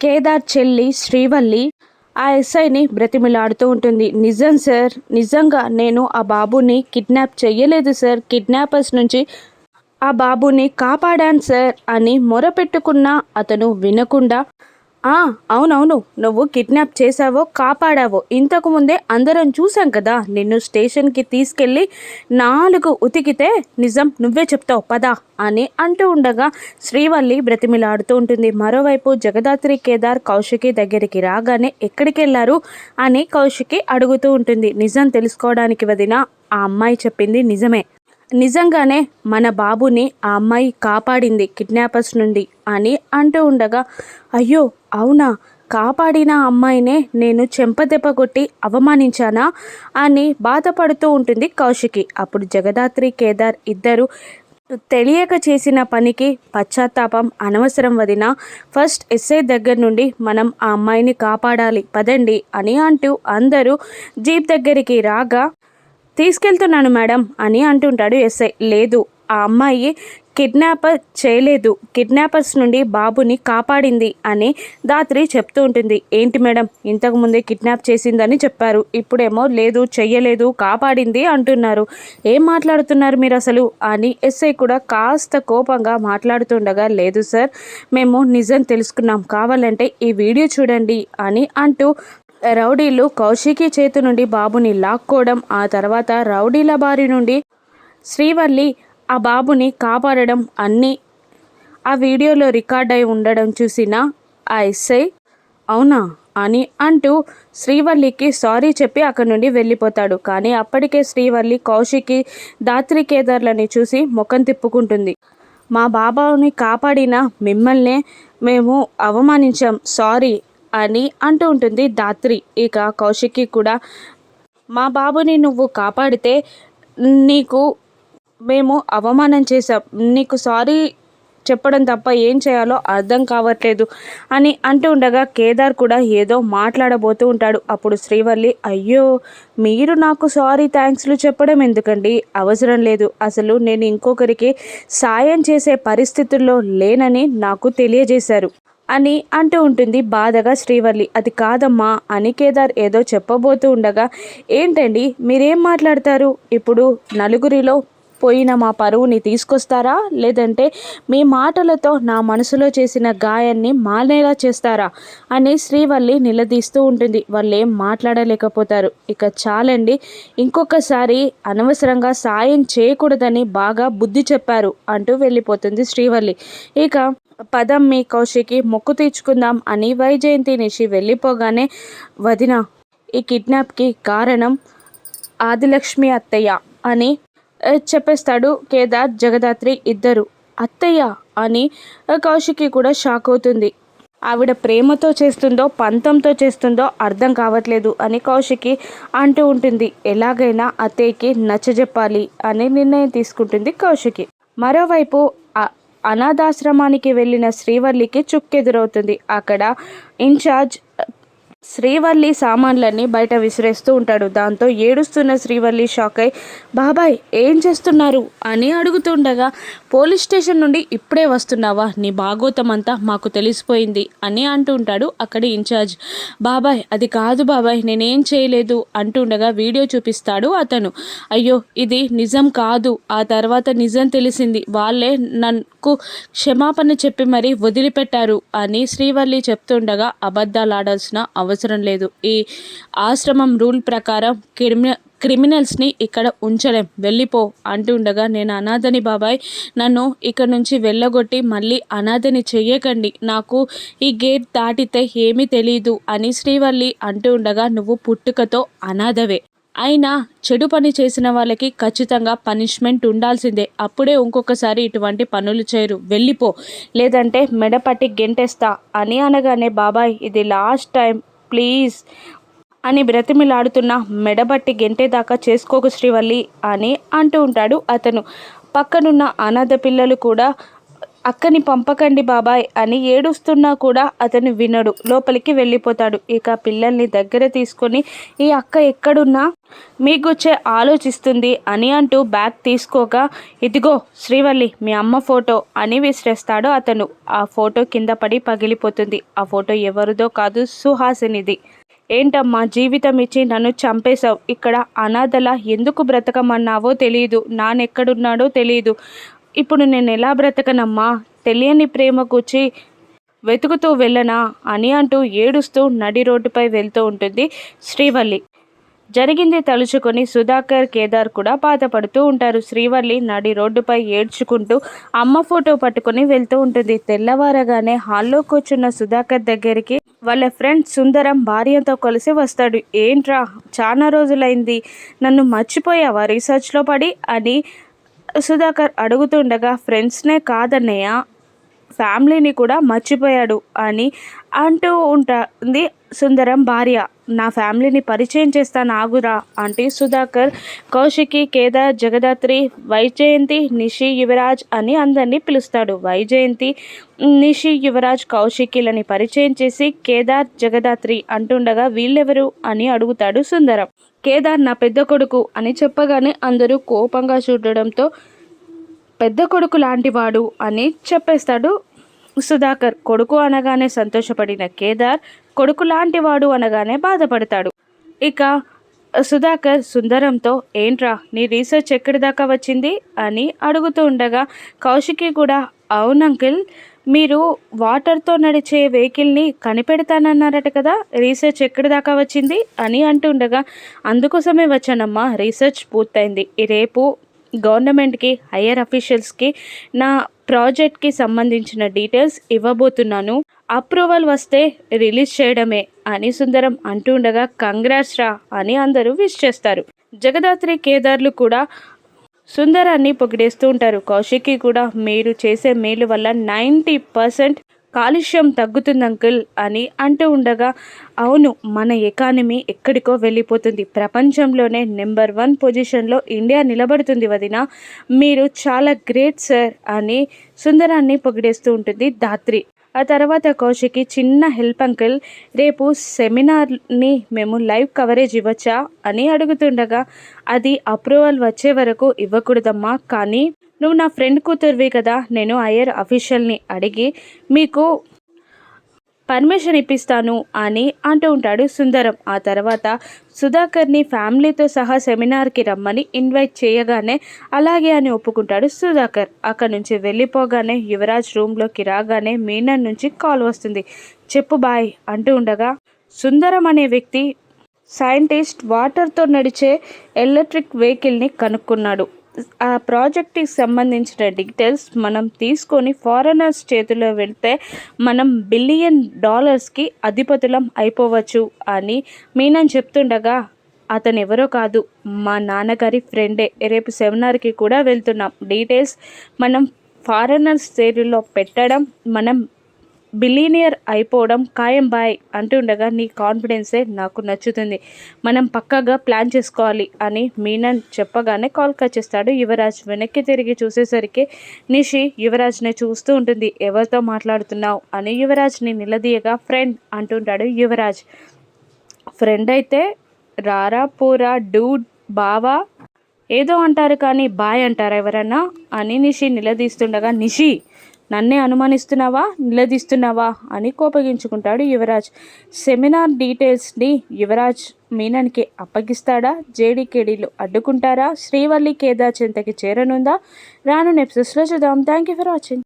కేదార్ చెల్లి శ్రీవల్లి ఆ ఎస్ఐని బ్రతిమిలాడుతూ ఉంటుంది. నిజం సార్ నిజంగా నేను ఆ బాబుని కిడ్నాప్ చెయ్యలేదు సార్. కిడ్నాపర్స్ నుంచి ఆ బాబుని కాపాడాను సార్ అని మొరపెట్టుకున్నా అతను వినకుండా అవునవును. నువ్వు కిడ్నాప్ చేశావో కాపాడావో ఇంతకు ముందే అందరం చూసాం కదా. నిన్ను స్టేషన్కి తీసుకెళ్ళి నాలుగు ఉతికితే నిజం నువ్వే చెప్తావు పదా అని అంటూ ఉండగా శ్రీవల్లి బ్రతిమిలాడుతూ ఉంటుంది. మరోవైపు జగదాత్రి కేదార్ కౌశికి దగ్గరికి రాగానే ఎక్కడికి వెళ్ళారు అని కౌశికి అడుగుతూ ఉంటుంది. నిజం తెలుసుకోవడానికి వదిన ఆ అమ్మాయి చెప్పింది నిజమే. నిజంగానే మన బాబుని ఆ అమ్మాయి కాపాడింది కిడ్నాపర్స్ నుండి అని అంటూ ఉండగా అయ్యో అవునా? కాపాడిన అమ్మాయినే నేను చెంపదెబ్బ కొట్టి అవమానించానా? అని బాధపడుతూ ఉంటుంది కౌశికి. అప్పుడు జగదాత్రి కేదార్ ఇద్దరు తెలియక చేసిన పనికి పశ్చాత్తాపం అనవసరం వదిన. ఫస్ట్ ఎస్ఐ దగ్గర నుండి మనం ఆ అమ్మాయిని కాపాడాలి పదండి అని అంటూ అందరూ జీప్ దగ్గరికి రాగా తీసుకెళ్తున్నాను మేడం అని అంటుంటాడు ఎస్ఐ. లేదు ఆ అమ్మాయి కిడ్నాపర్ చేయలేదు. కిడ్నాపర్స్ నుండి బాబుని కాపాడింది అని దాత్రి చెప్తూ ఉంటుంది. ఏంటి మేడం ఇంతకుముందే కిడ్నాప్ చేసిందని చెప్పారు. ఇప్పుడేమో లేదు చెయ్యలేదు కాపాడింది అంటున్నారు. ఏం మాట్లాడుతున్నారు మీరు అసలు? అని ఎస్ఐ కూడా కాస్త కోపంగా మాట్లాడుతుండగా లేదు సార్ మేము నిజం తెలుసుకున్నాం. కావాలంటే ఈ వీడియో చూడండి అని అంటూ రౌడీలు కౌశికి చేతి నుండి బాబుని లాక్కోవడం ఆ తర్వాత రౌడీల బారి నుండి శ్రీవల్లి ఆ బాబుని కాపాడడం అన్నీ ఆ వీడియోలో రికార్డ్ అయి ఉండడం చూసిన ఆ ఎస్ఐ అవునా? అని అంటూ శ్రీవల్లికి సారీ చెప్పి అక్కడి నుండి వెళ్ళిపోతాడు. కానీ అప్పటికే శ్రీవల్లి కౌశికి దాత్రి కేదార్లని చూసి ముఖం తిప్పుకుంటుంది. మా బాబాని కాపాడిన మిమ్మల్నే మేము అవమానించాం. సారీ అని అంటూ ఉంటుంది దాత్రి ఇక కౌశికి కూడా మా బాబుని నువ్వు కాపాడితే నీకు మేము అవమానం చేసాం నీకు సారీ చెప్పడం తప్ప ఏం చేయాలో అర్థం కావట్లేదు అని అంటూ ఉండగా కేదార్ కూడా ఏదో మాట్లాడబోతూ ఉంటాడు. అప్పుడు శ్రీవల్లి అయ్యో మీరు నాకు సారీ థ్యాంక్స్లు చెప్పడం ఎందుకండి? అవసరం లేదు. అసలు నేను ఇంకొకరికి సాయం చేసే పరిస్థితుల్లో లేనని నాకు తెలియజేశారు. అని అంటూ ఉంటుంది. బాధగా శ్రీవల్లి అది కాదమ్మా అని కేదార్ ఏదో చెప్పబోతూ ఉండగా ఏంటండి మీరేం మాట్లాడతారు? ఇప్పుడు నలుగురిలో పోయిన మా పరువుని తీసుకొస్తారా? లేదంటే మీ మాటలతో నా మనసులో చేసిన గాయాన్ని మానేలా చేస్తారా? అని శ్రీవల్లి నిలదీస్తూ ఉంటుంది. వాళ్ళు ఏం మాట్లాడలేకపోతారు. ఇక చాలండి ఇంకొకసారి అనవసరంగా సాయం చేయకూడదని బాగా బుద్ధి చెప్పారు అంటూ వెళ్ళిపోతుంది శ్రీవల్లి ఇక పదం మీ కౌశికి మొక్కు తీర్చుకుందాం అని వైజయంతి నిషి వెళ్ళిపోగానే వదిన ఈ కిడ్నాప్కి కారణం ఆదిలక్ష్మి అత్తయ్య అని చెప్పేస్తాడు కేదార్ జగదాత్రి ఇద్దరు. అత్తయ్య అని కౌశికి కూడా షాక్ అవుతుంది. ఆవిడ ప్రేమతో చేస్తుందో పంతంతో చేస్తుందో అర్థం కావట్లేదు అని కౌశికి అంటూ ఉంటుంది. ఎలాగైనా అత్తయ్యకి నచ్చజెప్పాలి అని నిర్ణయం తీసుకుంటుంది కౌశికి. మరోవైపు అనాథాశ్రమానికి వెళ్ళిన శ్రీవల్లికి చుక్కెదురవుతుంది. అక్కడ ఇన్ఛార్జ్ శ్రీవల్లి సామాన్లన్నీ బయట విసిరేస్తూ ఉంటాడు. దాంతో ఏడుస్తున్న శ్రీవల్లి షాక్ అయి బాబాయ్ ఏం చేస్తున్నారు? అని అడుగుతుండగా పోలీస్ స్టేషన్ నుండి ఇప్పుడే వస్తున్నావా? నీ భాగోతం అంతా మాకు తెలిసిపోయింది అని అంటూ ఉంటాడు అక్కడి ఇన్ఛార్జ్. బాబాయ్ అది కాదు బాబాయ్ నేనేం చేయలేదు అంటుండగా వీడియో చూపిస్తాడు అతను. అయ్యో ఇది నిజం కాదు. ఆ తర్వాత నిజం తెలిసింది. వాళ్ళే నాకు క్షమాపణ చెప్పి మరీ వదిలిపెట్టారు అని శ్రీవల్లి చెప్తుండగా అబద్ధాలు ఆడాల్సిన అవసరం లేదు. ఈ ఆశ్రమం రూల్ ప్రకారం క్రిమి క్రిమినల్స్ని ఇక్కడ ఉంచలేం. వెళ్ళిపో అంటుండగా నేను అనాథని బాబాయ్. నన్ను ఇక్కడ నుంచి వెళ్ళగొట్టి మళ్ళీ అనాథని చెయ్యకండి. నాకు ఈ గేట్ దాటితే ఏమీ తెలియదు అని శ్రీవల్లి అంటూ ఉండగా నువ్వు పుట్టుకతో అనాథవే. అయినా చెడు పని చేసిన వాళ్ళకి ఖచ్చితంగా పనిష్మెంట్ ఉండాల్సిందే. అప్పుడే ఇంకొకసారి ఇటువంటి పనులు చేయరు. వెళ్ళిపో. లేదంటే మెడపట్టి గెంటేస్తా అని అనగానే బాబాయ్ ఇది లాస్ట్ టైం ప్లీజ్ అని బ్రతిమిలాడుతున్న మెడబట్టి గెంటేదాకా చేసుకోకు శ్రీవల్లి అని అంటూ ఉంటాడు అతను. పక్కనున్న అనాథ పిల్లలు కూడా అక్కని పంపకండి బాబాయ్ అని ఏడుస్తున్నా కూడా అతను వినడు. లోపలికి వెళ్ళిపోతాడు. ఇక పిల్లల్ని దగ్గర తీసుకొని ఈ అక్క ఎక్కడున్నా? మీకొచ్చే ఆలోచిస్తుంది అని అంటూ బ్యాగ్ తీసుకోగా ఇదిగో శ్రీవల్లి మీ అమ్మ ఫోటో అని విసిరేస్తాడు అతను. ఆ ఫోటో కింద పడి పగిలిపోతుంది. ఆ ఫోటో ఎవరిదో కాదు సుహాసినిది. ఏంటమ్మా జీవితం ఇచ్చి నన్ను చంపేశావు? ఇక్కడ అనాథలా ఎందుకు బ్రతకమన్నావో తెలియదు నానెక్కడున్నాడో తెలియదు ఇప్పుడు నేను ఎలా బ్రతకనమ్మా? తెలియని ప్రేమకుచ్చి వెతుకుతూ వెళ్ళనా? అని అంటూ ఏడుస్తూ నడి రోడ్డుపై వెళ్తూ ఉంటుంది శ్రీవల్లి. జరిగింది తలుచుకొని సుధాకర్ కేదార్ కూడా బాధపడుతూ ఉంటారు. శ్రీవల్లి నడి రోడ్డుపై ఏడ్చుకుంటూ అమ్మ ఫోటో పట్టుకొని వెళ్తూ ఉంటుంది. తెల్లవారగానే హాల్లో కూర్చున్న సుధాకర్ దగ్గరికి వాళ్ళ ఫ్రెండ్ సుందరం భార్యతో కలిసి వస్తాడు. ఏంట్రా? చాలా రోజులైంది. నన్ను మర్చిపోయావా? రీసెర్చ్లో పడి అని సుధాకర్ అడుగుతుండగా ఫ్రెండ్స్నే కాదన్నయ్య ఫ్యామిలీని కూడా మర్చిపోయాడు అని అంటూ ఉంటుంది సుందరం భార్య. నా ఫ్యామిలీని పరిచయం చేస్తాను ఆగురా అంటే సుధాకర్ కౌశికి కేదార్ జగదాత్రి వైజయంతి నిషి యువరాజ్ అని అందరినీ పిలుస్తాడు. వైజయంతి నిషి యువరాజ్ కౌశికిలని పరిచయం చేసి కేదార్ జగదాత్రి అంటుండగా వీళ్ళెవరు అని అడుగుతాడు సుందరం. కేదార్ నా పెద్ద కొడుకు అని చెప్పగానే అందరూ కోపంగా చూడడంతో పెద్ద కొడుకు లాంటివాడు అని చెప్పేస్తాడు సుధాకర్. కొడుకు అనగానే సంతోషపడిన కేదార్ కొడుకు లాంటివాడు అనగానే బాధపడతాడు. ఇక సుధాకర్ సుందరంతో ఏంట్రా నీ రీసెర్చ్ ఎక్కడి దాకా వచ్చింది? అని అడుగుతూ ఉండగా కౌశికి కూడా అవును అంకిల్ మీరు వాటర్తో నడిచే వెహికల్ని కనిపెడతానన్నారట కదా రీసెర్చ్ ఎక్కడి దాకా వచ్చింది? అని అంటుండగా అందుకోసమే వచ్చానమ్మా రీసెర్చ్ పూర్తయింది. రేపు గవర్నమెంట్కి హయ్యర్ అఫీషియల్స్కి నా ప్రాజెక్ట్కి సంబంధించిన డీటెయిల్స్ ఇవ్వబోతున్నాను. అప్రూవల్ వస్తే రిలీజ్ చేయడమే అని సుందరం అంటుండగా కంగ్రాట్స్ రా అని అందరూ విష్ చేస్తారు. జగదాత్రి కేదార్లు కూడా సుందరాన్ని పొగిడేస్తూ ఉంటారు. కౌశికి కూడా మీరు చేసే మేలు వల్ల నైంటీ పర్సెంట్ కాలుష్యం తగ్గుతుంది అంకుల్ అని అంటూ ఉండగా అవును మన ఎకానమీ ఎక్కడికో వెళ్ళిపోతుంది. ప్రపంచంలోనే నెంబర్ వన్ పొజిషన్లో ఇండియా నిలబడుతుంది వదిన. మీరు చాలా గ్రేట్ సార్ అని సుందరాన్ని పొగిడేస్తూ ఉంటుంది ధాత్రి. ఆ తర్వాత కౌశికి చిన్న హెల్ప్ అంకుల్ రేపు సెమినార్ని మేము లైవ్ కవరేజ్ ఇవ్వచ్చా? అని అడుగుతుండగా అది అప్రూవల్ వచ్చే వరకు ఇవ్వకూడదమ్మా కానీ నువ్వు నా ఫ్రెండ్ కూతురువి కదా నేను ఐఆర్ అఫీషియల్ని అడిగి మీకు పర్మిషన్ ఇప్పిస్తాను అని అంటూ ఉంటాడు సుందరం. ఆ తర్వాత సుధాకర్ని ఫ్యామిలీతో సహా సెమినార్కి రమ్మని ఇన్వైట్ చేయగానే అలాగే అని ఒప్పుకుంటాడు సుధాకర్. అక్కడ నుంచి వెళ్ళిపోగానే యువరాజ్ రూమ్లోకి రాగానే మీనన్ నుంచి కాల్ వస్తుంది. చెప్పు బాయ్ అంటూ ఉండగా సుందరం అనే వ్యక్తి సైంటిస్ట్ వాటర్తో నడిచే ఎలక్ట్రిక్ వెహికల్ని కనుక్కున్నాడు. ఆ ప్రాజెక్ట్కి సంబంధించిన డీటెయిల్స్ మనం తీసుకొని ఫారెనర్స్ చేతిలో వెళ్తే మనం బిలియన్ డాలర్స్కి అధిపతులం అయిపోవచ్చు అని మీనన్ చెప్తుండగా అతను ఎవరో కాదు. మా నాన్నగారి ఫ్రెండే. రేపు సెమినార్కి కూడా వెళ్తున్నాం. డీటెయిల్స్ మనం ఫారెనర్స్ చేతిలో పెట్టడం మనం బిలీనియర్ అయిపోవడం ఖాయం బాయ్ అంటుండగా నీ కాన్ఫిడెన్సే నాకు నచ్చుతుంది. మనం పక్కగా ప్లాన్ చేసుకోవాలి అని మీనన్ చెప్పగానే కాల్ కట్ చేస్తాడు యువరాజ్ వెనక్కి తిరిగి చూసేసరికి నిషి యువరాజ్ని చూస్తూ ఉంటుంది. ఎవరితో మాట్లాడుతున్నావు? అని యువరాజ్ని నిలదీయగా ఫ్రెండ్ అంటుంటాడు యువరాజ్. ఫ్రెండ్ అయితే రారా పూరా డూడ్ బావా? ఏదో అంటారు కానీ బాయ్ అంటారా ఎవరన్నా? అని నిషి నిలదీస్తుండగా నిషి నన్నే అనుమానిస్తున్నావా? నిలదీస్తున్నావా? అని కోపగించుకుంటాడు యువరాజ్. సెమినార్ డీటెయిల్స్ని యువరాజ్ మీనన్కి అప్పగిస్తాడా? జేడీకేడీలు అడ్డుకుంటారా? శ్రీవల్లి కేదార్ చింతకి చేరనుందా? రాను నెప్సెస్లో చూద్దాం. Thank you for watching.